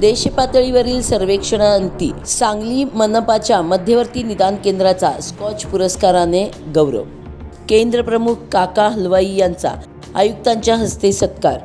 देशपातळीवरील सर्वेक्षणाअंती सांगली मनपाच्या मध्यवर्ती निदान केंद्राचा स्कॉच पुरस्काराने गौरव. केंद्रप्रमुख काका हलवाई यांचा आयुक्तांच्या हस्ते सत्कार.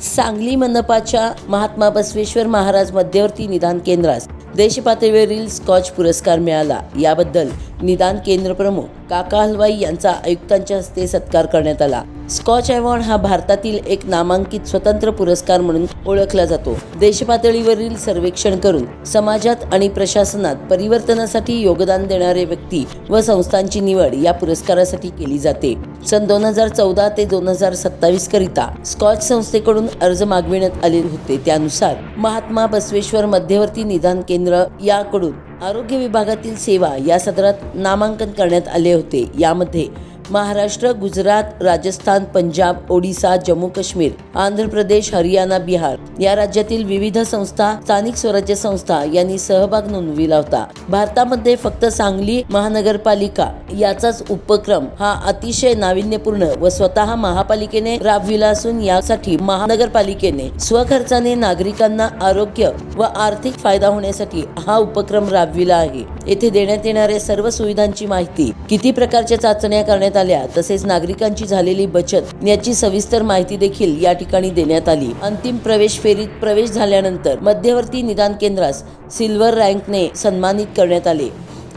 सांगली मनपाच्या महात्मा बसवेश्वर महाराज मध्यवर्ती निदान केंद्रास देशपातळीवरील स्कॉच पुरस्कार मिळाला. याबद्दल निदान केंद्र प्रमुख काका हलवाई यांचा आयुक्तांच्या हस्ते सत्कार करण्यात आला. स्कॉच अवॉर्ड हा भारतातील एक नामांकित स्वतंत्र पुरस्कार म्हणून ओळखला जातो. देशपातळीवरील सर्वेक्षण करून समाजात आणि प्रशासनात परिवर्तनासाठी योगदान देणारे व्यक्ती व संस्थांची निवड या पुरस्कारासाठी केली जाते. सन दोन हजार चौदा ते दोन हजार सत्तावीस करिता स्कॉच संस्थेकडून अर्ज मागविण्यात आले होते. त्यानुसार महात्मा बसवेश्वर मध्यवर्ती निदान केंद्र याकडून आरोग्य विभागातील सेवा या सदरात नामांकन करण्यात आले होते. यामध्ये महाराष्ट्र गुजरात राजस्थान पंजाब ओडिसा जम्मू काश्मीर आंध्र प्रदेश हरियाणा बिहार या राज्यातील विविध संस्था स्थानिक स्वराज्य संस्था यांनी सहभाग नोंदविला होता भारतामध्ये फक्त सांगली महानगरपालिका याचाच उपक्रम हा अतिशय नाविन्यपूर्ण व स्वतः महापालिकेने राबविला असून यासाठी महानगरपालिकेने स्वखर्चाने नागरिकांना आरोग्य व आर्थिक फायदा होण्यासाठी हा उपक्रम राबविला आहे. येथे देण्यात येणाऱ्या सर्व सुविधांची माहिती किती प्रकारच्या चाचण्या करण्यात आल्या. तसेच नागरिकांची झालेली बचत याची सविस्तर माहिती देखील या ठिकाणी देण्यात आली. अंतिम प्रवेश फेरीत प्रवेश झाल्यानंतर मध्यवर्ती निदान केंद्रास सिल्वर रँकने सन्मानित करण्यात आले.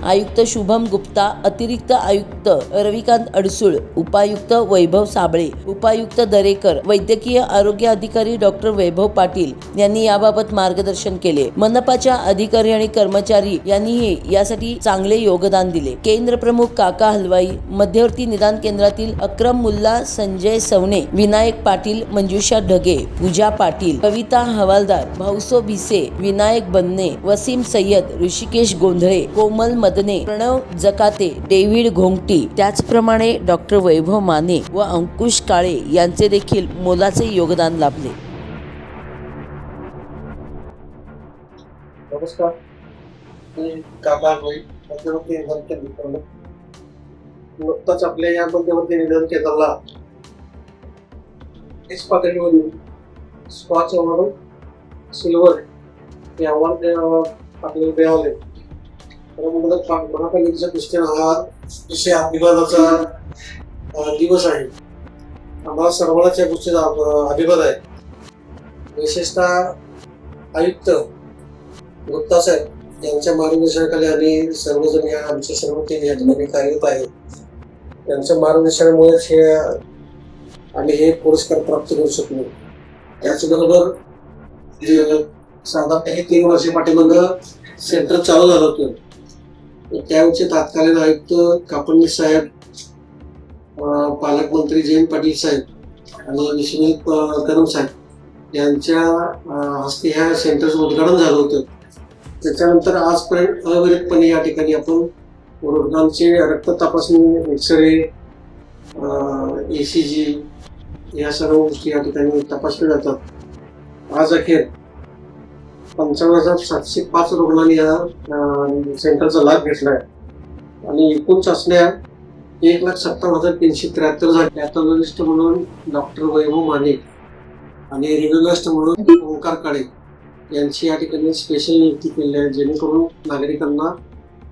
आयुक्त शुभम गुप्ता अतिरिक्त आयुक्त रविकांत अडसूळ उपायुक्त वैभव साबळे उपायुक्त दरेकर वैद्यकीय आरोग्य अधिकारी डॉक्टर वैभव पाटील यांनी याबाबत मार्गदर्शन केले. मनपाच्या अधिकारी आणि कर्मचारी यांनीही यासाठी चांगले योगदान दिले. केंद्र प्रमुख काका हलवाई मध्यवर्ती निदान केंद्रातील अक्रम मुल्ला संजय सवणे विनायक पाटील मंजुषा ढगे पूजा पाटील कविता हवालदार भाऊसो भिसे विनायक बन्ने वसीम सय्यद ऋषिकेश गोंधळे कोमल मदने प्रणव जकाते डेव्हिड घोंगटी त्याचप्रमाणे डॉक्टर वैभव माने व अंकुश काळे यांचे देखील मोलाचे योगदान लाभले. नमस्कार. मी काका मध्यवर्ती निधन केंद्र नुकताच आपल्या या मध्यवर्ती निधन केंद्राला एस पातळीवरून स्कॉच अवॉर्ड सिल्वर हे अवॉर्ड आपल्याला मिळाले तर मग दृष्टीने हा विषय अभिवादाचा दिवस आहे. आम्हाला सर्वांनाच या गोष्टीचा अभिवाद आहे. विशेषतः आयुक्त गुप्ता साहेब यांच्या मार्गदर्शनाखाली आम्ही सर्वजण या आमच्या सर्व टीम या ठिकाणी कार्यरत आहे. त्यांच्या मार्गदर्शनामुळेच हे आम्ही हे पुरस्कार प्राप्त करू शकलो. त्याचबरोबर जे साधारण हे तीन वर्षे पाठीमागं सेंटर चालू झालं होतं. त्यांचे तात्कालीन आयुक्त कापडणी साहेब पालकमंत्री जयंत पाटील साहेब आणि विश्वजित कदम साहेब यांच्या हस्ते ह्या सेंटरचं उद्घाटन झालं होतं. त्याच्यानंतर आजपर्यंत अविरतपणे या ठिकाणी आपण रुग्णांचे रक्त तपासणी एक्सरे ए सी जी या सर्व गोष्टी या ठिकाणी तपासल्या जातात. आज अखेर पंचावन्न हजार सातशे पाच रुग्णांनी या सेंटरचा लाभ घेतला आहे आणि एकूण चाचण्या एक लाख सत्तावन्न हजार तीनशे त्र्याहत्तर झाले पॅथॉलॉजिस्ट म्हणून डॉक्टर वैभव माने आणि रेडिओलॉजिस्ट म्हणून ओंकार काळे यांची या ठिकाणी स्पेशल नियुक्ती केली आहे जेणेकरून नागरिकांना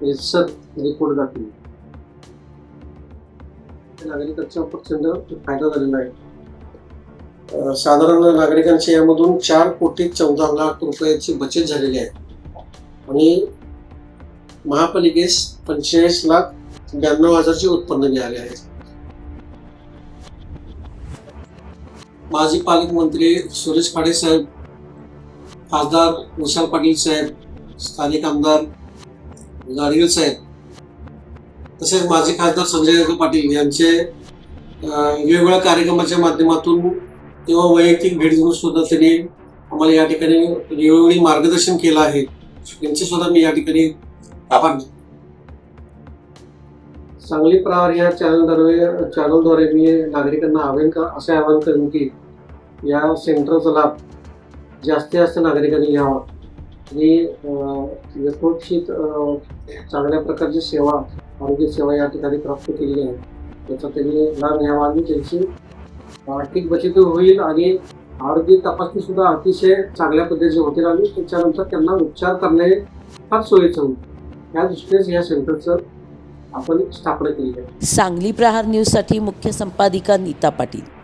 रितसर रिपोर्ट जातील नागरिकांचा प्रचंड फायदा झालेला आहे. साधारण नागरिकांची यामधून चार कोटी चौदा लाख रुपयाची बचत झालेली आहे. आणि महापालिकेस पंचेचाळीस लाख ब्याण्णव हजारचे उत्पन्न मिळाले आहे. माजी पालकमंत्री सुरेश खाडे साहेब खासदार विशाल पाटील साहेब स्थानिक आमदार गाडगीळ साहेब तसेच माजी खासदार संजय पाटील यांचे वेगवेगळ्या कार्यक्रमाच्या माध्यमातून किंवा वैयक्तिक भेट घेऊन सुद्धा त्यांनी आम्हाला या ठिकाणी म्हणजे वेळोवेळी मार्गदर्शन केलं आहे. त्यांचे सुद्धा मी या ठिकाणी आभार सांगली प्रहार या चॅनलद्वारे चॅनलद्वारे मी नागरिकांना आवाहन का असे आवाहन करेन की या सेंटरचा लाभ जास्तीत जास्त नागरिकांनी घ्यावा. आणि अं, यथोचित चांगल्या प्रकारची सेवा आरोग्य सेवा या ठिकाणी प्राप्त केली आहे. त्याचा त्यांनी लाभ घ्यावा आणि त्यांची आर्थिक बचत होईल आणि आरोग्य तपासणी सुद्धा अतिशय चांगल्या पद्धतीचे होतील आणि त्याच्यानंतर त्यांना उपचार करणे फार सोयीचं होईल. या दृष्टीनेच या सेंटरचं आपण स्थापना केली आहे. सांगली प्रहार न्यूजसाठी मुख्य संपादिका नीता पाटील.